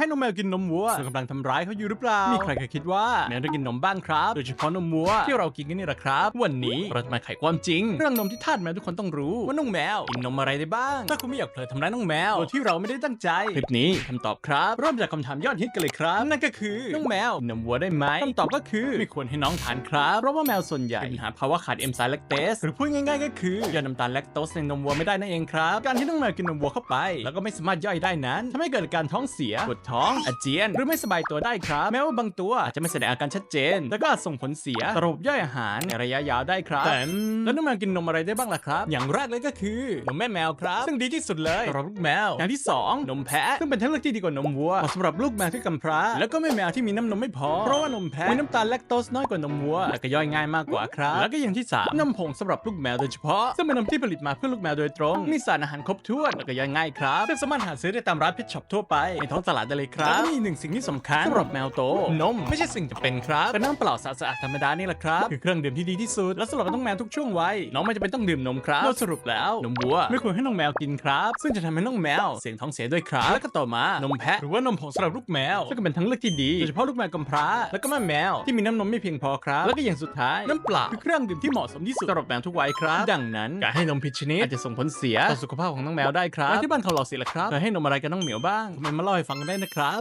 ให้น้องแมวกินนมวัวคุณกำลังทำร้ายเขาอยู่หรือเปล่า มีใครเคยคิดว่าแมวต้องกินนมบ้างครับ โดยเฉพาะนมวัวที่เรากินกันนี่แหละครับ วันนี้เราจะมาไขความจริง เรื่องนมที่ทาสแมวทุกคนต้องรู้ว่าน้องแมวกินนมอะไรได้บ้าง ถ้าคุณไม่อยากเผลอทำร้ายน้องแมวโดยที่เราไม่ได้ตั้งใจ คลิปนี้คำตอบครับเริ่มจากคำถามยอดฮิตกันเลยครับ นั่นก็คือน้องแมวกินนมวัวได้ไหมคำตอบก็คือไม่ควรให้น้องทานครับเพราะว่าแมวส่วนใหญ่มีปัญหาภาวะขาดเอนไซม์แลคเตสหรือพูดง่ายๆก็คือย่อยน้ำตาลแลคโตสในนมวัวไม่ได้นั่นเองครับการที่น้องแมวกินนมวัวเข้าไป แล้วก็ไม่สามารถย่อยได้นั้นทำให้เกิดอาการท้องเสียปวดท้อง อาเจียน หรือไม่สบายตัวได้ครับ แม้ว่าบางตัวอาจจะไม่แสดงอาการชัดเจน แต่ก็อาจส่งผลเสียต่อระบบย่อยอาหารในระยะยาวได้ครับแต่แล้วน้องแมวกินนมอะไรได้บ้างล่ะครับ อย่างแรกเลยก็คือนมแม่แมวครับ ซึ่งดีที่สุดเลยสำหรับลูกแมว อย่างที่สองนมแพะ ซึ่งเป็นทางเลือกที่ดีกว่านมวัวเหมาะสำหรับลูกแมวที่กำพร้า แล้วก็แม่แมวที่มีน้ำนมไม่พอ เพราะว่านมแพะมีน้ำตาลแลคโตสน้อยกว่านมวัว และก็ย่อยง่ายมากกว่าครับ แล้วก็อย่างที่สามนมผงสำหรับลูกแมวโดยเฉพาะ ซึ่งเป็นนมที่ผลิตมาเพื่อลูกแมวโดยตรง มีสารอาหารครบถ้วนแล้วก็ย่อยง่ายครับซึ่งสามารถหาซื้อได้ตามร้านพิชช็อปทั่วไปในท้องตลาดได้เลยครับแล้วก็มีอีกหนึ่งสิ่งที่สำคัญสำหรับแมวโต นมไม่ใช่สิ่งจำเป็นครับ แต่น้ำเปล่าสะอาดๆธรรมดานี่แหละครับ คือเครื่องดื่มที่ดีที่สุด และสำหรับน้องแมวทุกช่วงวัยน้องไม่จำเป็นต้องดื่มนมครับโดยสรุปแล้วนมวัว ไม่ควรให้น้องแมวกินครับ ซึ่งจะทำให้น้องแมวเสี่ยงท้องเสียด้วยครับแล้วก็ต่อมานมแพะหรือว่านมผงสำหรับลูกแมวซึ่งก็เป็นทั้งเลือกที่ดีโดยเฉพาะลูกแมวกำพร้า แล้วก็แม่แมวที่มีน้ำนมไม่เพียงพอครับ แล้วก็อย่างสุดท้ายน้ำเปล่าคือเครื่องดื่มที่เหมาะสมที่สุดสำหรับแมวทุกวัยครับ ดังนั้นการให้นมผิดชนิดอาจจะส่งผลเสียต่อสุขภาพของน้องแมวได้ครับและที่บ้านเขาหลอกสิละครับเคยให้นมอะไรกับน้องเหมียวบ้างคอมเมนต์มาเล่าให้ฟังกันได้นะครับ